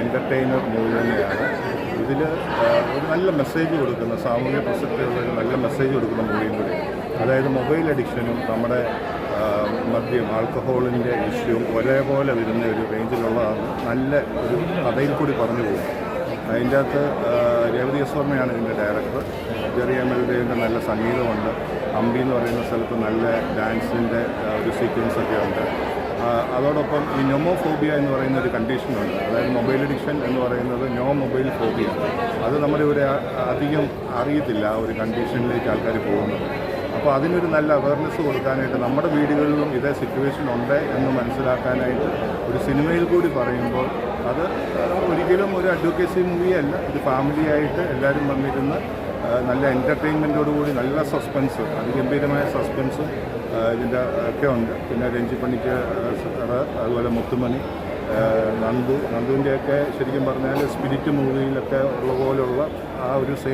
Entertainer movie തന്നെയാണ്. ഇതിൽ ഒരു നല്ല മെസ്സേജ് കൊടുക്കുന്ന സാമൂഹ്യ പ്രസക്തിയുള്ള ഒരു നല്ല മെസ്സേജ് കൊടുക്കുന്ന മൂവിയും കൂടി. അതായത് മൊബൈൽ അഡിക്ഷനും നമ്മുടെ മദ്യം ആൽക്കഹോളിന്റെ ഇഷ്യൂവും ഒരേപോലെ വരുന്ന ഒരു റേഞ്ചിലുള്ളതാണ് നല്ല ഒരു കഥയിൽ കൂടി പറഞ്ഞു പോകും അതിന്റെ അകത്ത് രേവതി എസ് വർമ്മയാണ് ഇതിന്റെ ഡയറക്ടർ ജെറി നല്ല സംഗീതമുണ്ട്. അമ്പി എന്ന് പറയുന്ന സ്ഥലത്ത് നല്ല ഡാൻസിന്റെ ഒരു സീക്വൻസ് ഒക്കെ ഉണ്ട്. അതോടൊപ്പം ഈ നൊമോഫോബിയ എന്ന് പറയുന്ന ഒരു കണ്ടീഷനുണ്ട്. അതായത് മൊബൈൽ അഡിക്ഷൻ എന്ന് പറയുന്നത് നോ മൊബൈൽ ഫോബിയ. അത് നമ്മുടെ ഒരു അധികം അറിയത്തില്ല ആ ഒരു കണ്ടീഷനിലേക്ക് ആൾക്കാർ പോകുന്നത്. അപ്പോൾ അതിനൊരു നല്ല അവയർനെസ് കൊടുക്കാനായിട്ട് നമ്മുടെ വീടുകളിലും ഇതേ സിറ്റുവേഷൻ ഉണ്ട് എന്ന് മനസ്സിലാക്കാനായിട്ട് ഒരു സിനിമയിൽ കൂടി പറയുമ്പോൾ അത് ഒരിക്കലും ഒരു അഡ്വക്കേസി മൂവിയല്ല ഇത് ഫാമിലിയായിട്ട് എല്ലാവരും വന്നിരുന്ന് നല്ല എന്റർടൈൻമെന്റോടുകൂടി നല്ല സസ്പെൻസ് അതിഗംഭീരമായ സസ്പെൻസും ഇതിന്റെ ഒക്കെ ഉണ്ട്. പിന്നെ രഞ്ജി പണിക്ക് സാറ് അതുപോലെ മുത്തുമണി നന്ദു നന്ദുവിന്റെയൊക്കെ ശരിക്കും പറഞ്ഞാൽ സ്പിരിറ്റ് മൂവിയിലൊക്കെ ഉള്ള പോലുള്ള ആ ഒരു